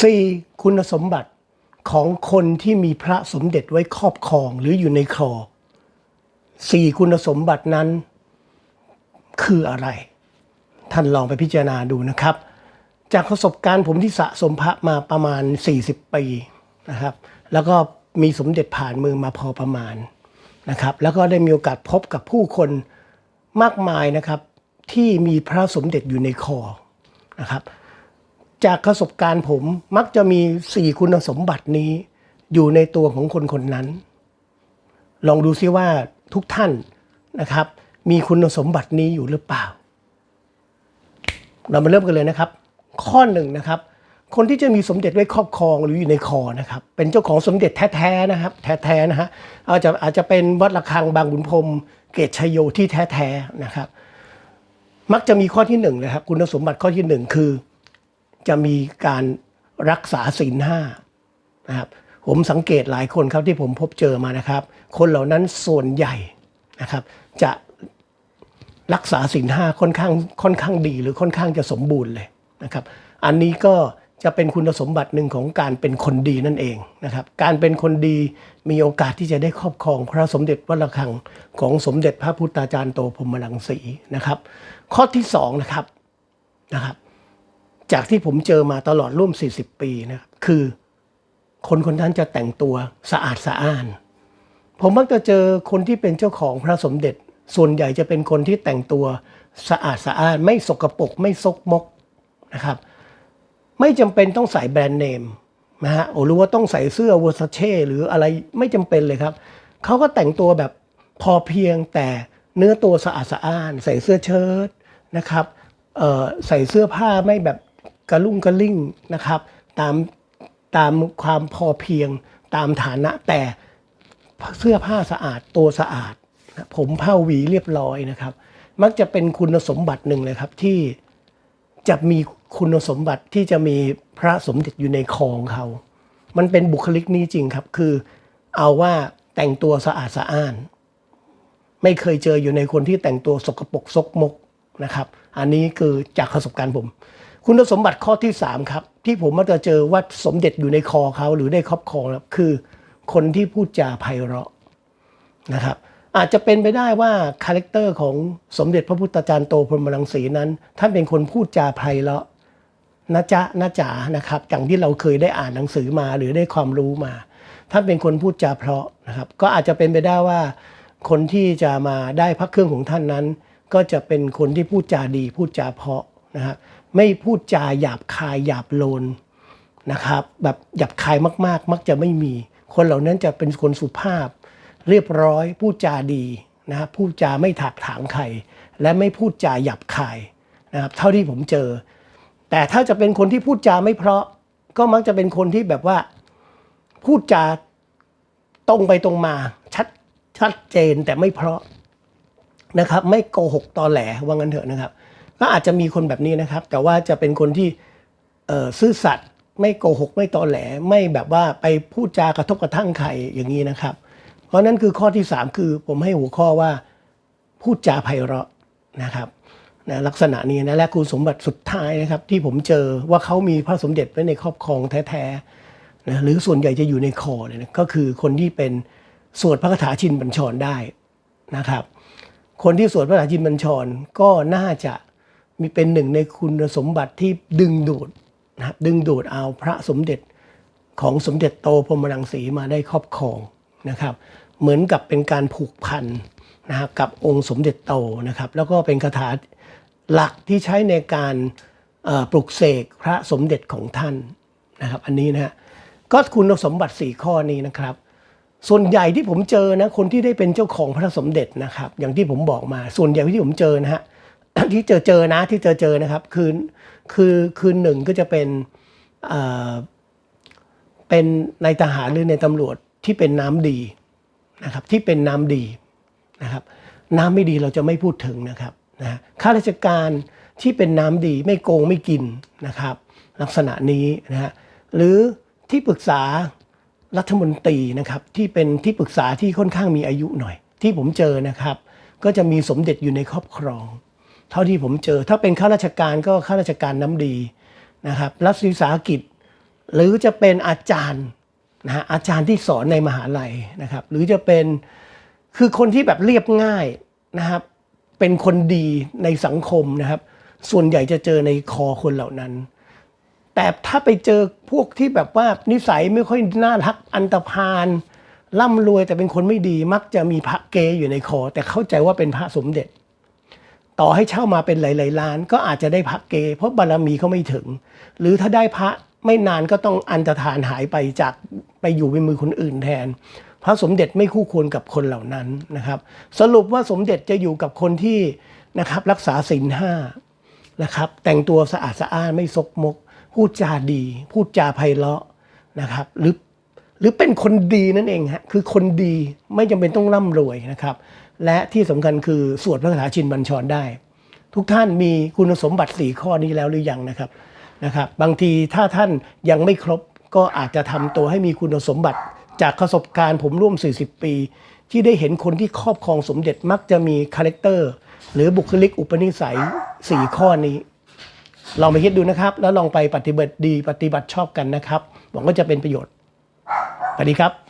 สี่คุณสมบัติของคนที่มีพระสมเด็จไว้ครอบครองหรืออยู่ในครอสี่คุณสมบัตินั้นคืออะไร ท่านลองไปพิจารณาดูนะครับ จากประสบการณ์ผมที่สะสมพระมาประมาณ 40 ปีนะครับ แล้วก็มีสมเด็จผ่านมือมาพอประมาณนะครับ แล้วก็ได้มีโอกาสพบกับผู้คนมากมายนะครับ ที่มีพระสมเด็จอยู่ในคอนะครับ จากประสบการณ์ผมมักจะมีสี่คุณสมบัตินี้ อยู่ในตัวของคนคนนั้น ลองดูซิว่าทุกท่านนะครับ มีคุณสมบัตินี้อยู่หรือเปล่า เรามาเริ่มกันเลยนะครับ ข้อหนึ่งนะครับ คนที่จะมีสมเด็จไว้ครอบครองหรืออยู่ในคอนะครับ เป็นเจ้าของสมเด็จแท้ๆนะครับ แท้ๆนะฮะอาจจะอาจจะเป็นวัดระฆังบางบุญพรมเกตชยโยที่แท้ๆนะครับ มักจะมีข้อที่หนึ่งเลยครับ คุณสมบัติข้อที่หนึ่งคือ จะมีการรักษาศีลห้านะครับผมสังเกตหลายคนครับที่ผมพบเจอมานะครับ คนเหล่านั้นส่วนใหญ่นะครับ จะรักษาศีลห้าค่อนข้างค่อนข้างดีหรือค่อนข้างจะสมบูรณ์เลยนะครับ อันนี้ก็จะเป็นคุณสมบัติหนึ่งของการเป็นคนดีนั่นเองนะครับ การเป็นคนดีมีโอกาสที่จะได้ครอบครองพระสมเด็จวัดระฆังของสมเด็จพระพุทธาจารย์โตพรมรังสีนะครับ ข้อที่สองนะครับนะครับ จากที่ผมเจอมาตลอดร่วม 40 ปีนะครับคือ คนคนนั้นจะแต่งตัวสะอาดสะอ้าน ผมมักจะเจอคนที่เป็นเจ้าของพระสมเด็จ ส่วนใหญ่จะเป็นคนที่แต่งตัวสะอาดสะอ้าน ไม่สกปรกไม่ซกมกนะครับ ไม่จำเป็นต้องใส่แบรนด์เนมนะฮะโอ้รู้ว่าต้องใส่เสื้อวอร์ซเช่หรืออะไรไม่จำเป็นเลยครับเขาก็แต่งตัวแบบพอเพียงแต่เนื้อตัวสะอาดสะอ้าน ใส่เสื้อเชิ้ตนะครับใส่เสื้อผ้าไม่แบบ กระลุ่งกระลิ่งนะครับ ตามตามความพอเพียงตามฐานะแต่เสื้อผ้าสะอาดตัวสะอาด ผมผ้าหวีเรียบร้อยนะครับ มักจะเป็นคุณสมบัติหนึ่งเลยครับที่จะมีคุณสมบัติที่จะมีพระสมเด็จอยู่ในคองเขา มันเป็นบุคลิกนี้จริงครับ คือเอาว่าแต่งตัวสะอาดสะอ้าน ไม่เคยเจออยู่ในคนที่แต่งตัวสกปรกซกมกนะครับ อันนี้คือจากประสบการณ์ผม คุณสมบัติข้อที่ 3 ครับ ที่ผมมักจะเจอว่าสมเด็จอยู่ในคอเขาหรือได้ครอบครองครับคือคนที่พูดจาไพเราะนะครับอาจจะเป็นไปได้ว่าคาแรคเตอร์ของสมเด็จพระพุทธจารย์โตพรหมรังสีนั้น ท่านเป็นคนพูดจาไพเราะนะจ๊ะนะจ๋านะครับอย่างที่เราเคยได้อ่านหนังสือมาหรือได้ความรู้มา ท่านเป็นคนพูดจาเพราะนะครับก็อาจจะเป็นไปได้ว่า คนที่จะมาได้พระเครื่องของท่านนั้น ก็จะเป็นคนที่พูดจาดีพูดจาเพราะ นะครับไม่พูดจาหยาบคายหยาบโลนนะครับแบบหยับคายมากๆ มักจะไม่มี คนเหล่านั้นจะเป็นคนสุภาพ เรียบร้อยพูดจาดีนะพูดจาไม่ถักถางใครและไม่พูดจาหยับคายนะครับเท่าที่ผมเจอ แต่ถ้าจะเป็นคนที่พูดจาไม่เพราะก็มักจะเป็นคนที่แบบว่าพูดจาตรงไปตรงมา ชัดชัดเจนแต่ไม่เพราะนะครับ ไม่โกหกตอแหลว่างั้นเถอะนะครับ ก็อาจจะมีคนแบบนี้นะครับ แต่ว่าจะเป็นคนที่ซื่อสัตย์ไม่โกหกไม่ตอแหล ไม่แบบว่าไปพูดจากระทบกระทั่งใครอย่างนี้นะครับ เพราะนั่นคือข้อที่ 3 คือผมให้หัวข้อว่าพูดจาไพเราะนะครับนะลักษณะนี้นะและคุณสมบัติสุดท้ายนะครับ ที่ผมเจอว่าเขามีพระสมเด็จไว้ในครอบครองแท้ๆนะหรือส่วนใหญ่จะอยู่ในคอเนี่ยนะก็คือคนที่เป็นสวดพระคาถาชินบัญชรได้นะครับ คนที่สวดพระคาถาชินบัญชรก็น่าจะ มีเป็นหนึ่งในคุณสมบัติที่ดึงดูดนะครับดึงดูดเอาพระสมเด็จของสมเด็จโตพรมรังสีมาได้ครอบครองนะครับ เหมือนกับเป็นการผูกพันนะครับกับองค์สมเด็จโตนะครับ แล้วก็เป็นคาถาหลักที่ใช้ในการปลุกเสกพระสมเด็จของท่านนะครับ อันนี้นะฮะก็คุณสมบัติ 4 ข้อนี้นะครับ ส่วนใหญ่ที่ผมเจอนะคนที่ได้เป็นเจ้าของพระสมเด็จนะครับ อย่างที่ผมบอกมาส่วนใหญ่ที่ผมเจอนะฮะ ที่เจอเจอนะที่เจอเจอนะครับ คือคือคือหนึ่งก็จะเป็นเป็นในายทหารหรือในตำรวจที่เป็นน้ำดีนะครับที่เป็นน้ำดีนะครับ น้ำไม่ดีเราจะไม่พูดถึงนะครับนะข้าราชการที่เป็นน้ำดีไม่โกงไม่กินนะครับ ลักษณะนี้นะฮะหรือที่ปรึกษารัฐมนตรีนะครับที่เป็นที่ปรึกษาที่ค่อนข้างมีอายุหน่อย ที่ผมเจอนะครับ ก็จะมีสมเด็จอยู่ในครอบครอง เท่าที่ผมเจอ ถ้าเป็นข้าราชการก็ข้าราชการน้ำดีนะครับรัฐวิสาหกิจ หรือจะเป็นอาจารย์นะฮะอาจารย์ที่สอนในมหาลัยนะครับ หรือจะเป็นคือคนที่แบบเรียบง่ายนะครับ เป็นคนดีในสังคมนะครับ ส่วนใหญ่จะเจอในคอคนเหล่านั้น แต่ถ้าไปเจอพวกที่แบบว่านิสัยไม่ค่อยน่ารักอันตรพานร่ำรวยแต่เป็นคนไม่ดีมักจะมีพระเกยอยู่ในคอ แต่เข้าใจว่าเป็นพระสมเด็จ ต่อให้เช่ามาเป็นหลายๆล้าน ก็อาจจะได้พระเก เพราะบารมีเขาไม่ถึง หรือถ้าได้พระไม่นานก็ต้องอันตรธานหายไปจากไปอยู่ในมือคนอื่นแทน พระสมเด็จไม่คู่ควรกับคนเหล่านั้นนะครับ สรุปว่าสมเด็จจะอยู่กับคนที่นะครับรักษาศีลห้านะครับแต่งตัวสะอาดสะอ้านไม่ซกมก พูดจาดี พูดจาไพเราะนะครับหรือหรือเป็นคนดีนั่นเองฮะคือคนดีไม่จำเป็นต้องร่ำรวยนะครับ และที่สำคัญคือสวดพระคาถาชินบัญชรได้ ทุกท่านมีคุณสมบัติ 4 ข้อนี้แล้วหรือยังนะครับนะครับบางทีถ้าท่านยังไม่ครบก็อาจจะทำตัวให้มีคุณสมบัติ จากประสบการณ์ผมร่วม 40 ปี ที่ได้เห็นคนที่ครอบครองสมเด็จมักจะมีคาแรคเตอร์หรือบุคลิกอุปนิสัย 4 ข้อนี้ลองไปคิดดูนะครับ แล้วลองไปปฏิบัติดีปฏิบัติชอบกันนะครับหวังว่าจะเป็นประโยชน์สวัสดีครับ